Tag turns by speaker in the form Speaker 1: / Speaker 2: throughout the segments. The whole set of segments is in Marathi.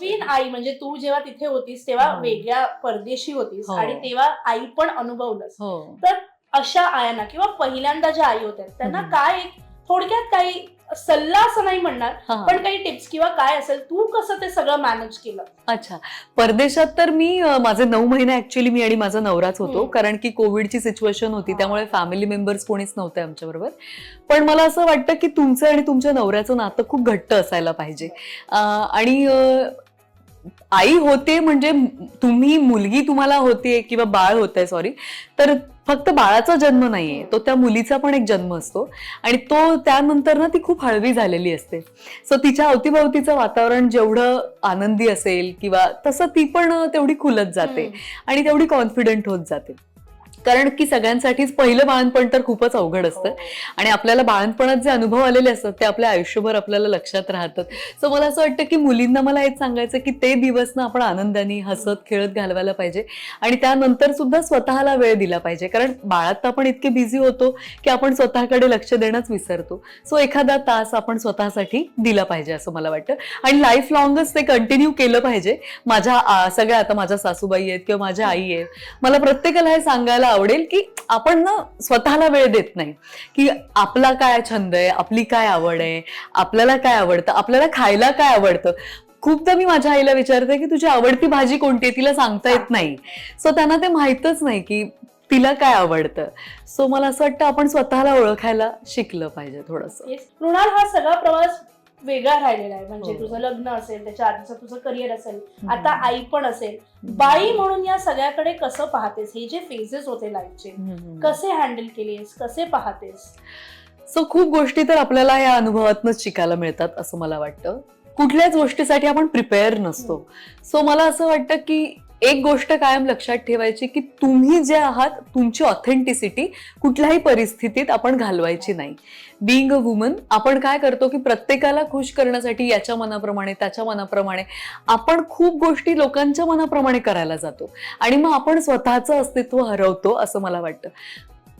Speaker 1: नवीन आई म्हणजे तू जेव्हा तिथे होतीस तेव्हा
Speaker 2: हो.
Speaker 1: वेगळ्या परदेशी होतीस
Speaker 2: हो.
Speaker 1: आणि तेव्हा आई पण अनुभवलंस
Speaker 2: हो
Speaker 1: तर अशा आयांना किंवा पहिल्यांदा ज्या आई होत्या त्यांना. काय थोडक्यात काही सल्ला असं नाही म्हणणार. पण काही टिप्स किंवा काय असेल तू कसं ते सगळं मॅनेज केलं
Speaker 2: अच्छा परदेशात तर मी माझे नऊ महिने ऍक्च्युली मी आणि माझा नवराच होतो. कारण की कोविडची सिच्युएशन होती. त्यामुळे फॅमिली मेंबर्स कोणीच नव्हते आमच्या बरोबर पण मला असं वाटतं की तुमचं आणि तुमच्या नवऱ्याचं नातं खूप घट्ट असायला पाहिजे आणि आई होते म्हणजे तुम्ही मुलगी तुम्हाला होते किंवा बाळ होत आहे सॉरी तर फक्त बाळाचा जन्म नाहीये. तो त्या मुलीचा पण एक जन्म असतो. आणि तो त्यानंतर ना ती खूप हळवी झालेली असते. सो तिच्या अवतीभोवतीचं वातावरण जेवढं आनंदी असेल किंवा तसं ती पण तेवढी खुलत जाते. आणि तेवढी कॉन्फिडंट होत जाते. कारण की सगळ्यांसाठीच पहिलं बाळणपण तर खूपच अवघड असतं.
Speaker 1: हो.
Speaker 2: आणि आपल्याला बाळणपणात जे अनुभव आलेले असतात ते आपल्या आयुष्यभर आपल्याला लक्षात राहतात. सो मला असं वाटतं की मुलींना मला हेच सांगायचं की ते दिवस ना आपण आनंदाने हसत खेळत घालवायला पाहिजे. आणि त्यानंतर सुद्धा स्वतःला वेळ दिला पाहिजे. कारण बाळात आपण इतके बिझी होतो की आपण स्वतःकडे लक्ष देणंच विसरतो. सो एखादा तास आपण स्वतःसाठी दिला पाहिजे असं मला वाटतं. आणि लाईफ लॉंगच ते कंटिन्यू केलं पाहिजे. माझ्या सगळ्या आता माझ्या सासूबाई आहेत किंवा माझ्या आई आहेत. मला प्रत्येकाला हे सांगायला आवडेल की आपण ना स्वतःला वेळ देत नाही. की आपला काय छंद आहे आपली काय आवड आहे आपल्याला काय आवडतं आपल्याला खायला काय आवडतं. खूपदा मी माझ्या आईला विचारते की तुझी आवडती भाजी कोणती आहे? तिला सांगता येत नाही. सो त्यांना ते माहीतच नाही की तिला काय आवडतं. सो मला असं वाटतं आपण स्वतःला ओळखायला शिकलं पाहिजे थोडंसं.
Speaker 1: Yes. मृणाल हा सगळा प्रवास वेगळा राहिलेला आहे. म्हणजे
Speaker 2: हो.
Speaker 1: तुझं लग्न असेल त्याच्या आधीचं तुझं करिअर असेल आता आई पण असेल. बाई म्हणून या सगळ्याकडे कसं पाहतेस? हे जे फेजेस होते लाईफचे. कसे हँडल केलेस? कसे पाहतेस?
Speaker 2: सो खूप गोष्टी तर आपल्याला या अनुभवातनच शिकायला मिळतात असं मला वाटतं. कुठल्याच गोष्टीसाठी आपण प्रिपेअर नसतो. सो मला असं वाटतं की एक गोष्ट कायम लक्षात ठेवायची की तुम्ही जे आहात तुमची ऑथेंटिसिटी कुठल्याही परिस्थितीत आपण घालवायची नाही. बिईंग अ वुमन आपण काय करतो की प्रत्येकाला खुश करण्यासाठी याच्या मनाप्रमाणे त्याच्या मनाप्रमाणे आपण खूप गोष्टी लोकांच्या मनाप्रमाणे करायला जातो. आणि मग आपण स्वतःचं अस्तित्व हरवतो असं मला वाटतं.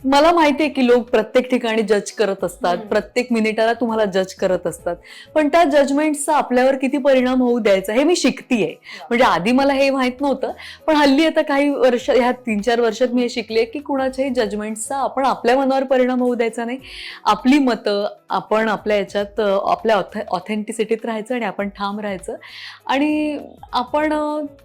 Speaker 2: मला माहिती आहे की लोक प्रत्येक ठिकाणी जज करत असतात. प्रत्येक मिनिटाला तुम्हाला जज करत असतात. पण त्या जजमेंटचा आपल्यावर किती परिणाम होऊ द्यायचा हे मी शिकतीये. म्हणजे आधी मला हे माहीत नव्हतं पण हल्ली आता काही वर्ष ह्या तीन चार वर्षात मी हे शिकले की कुणाच्याही जजमेंटचा आपण आपल्या मनावर परिणाम होऊ द्यायचा नाही. आपली मतं आपण आपल्या याच्यात आपल्या ऑथेंटिसिटीत राहायचं आणि आपण ठाम राहायचं. आणि आपण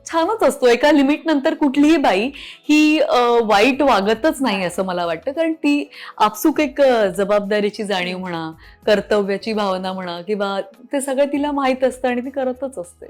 Speaker 2: छानच असतो. एका लिमिट नंतर कुठलीही बाई ही वाईट वागतच नाही असं मला वाटतं. कारण ती आपसूक एक जबाबदारीची जाणीव म्हणा कर्तव्याची भावना म्हणा किंवा ते सगळं तिला माहीत असतं आणि ती करतच असते.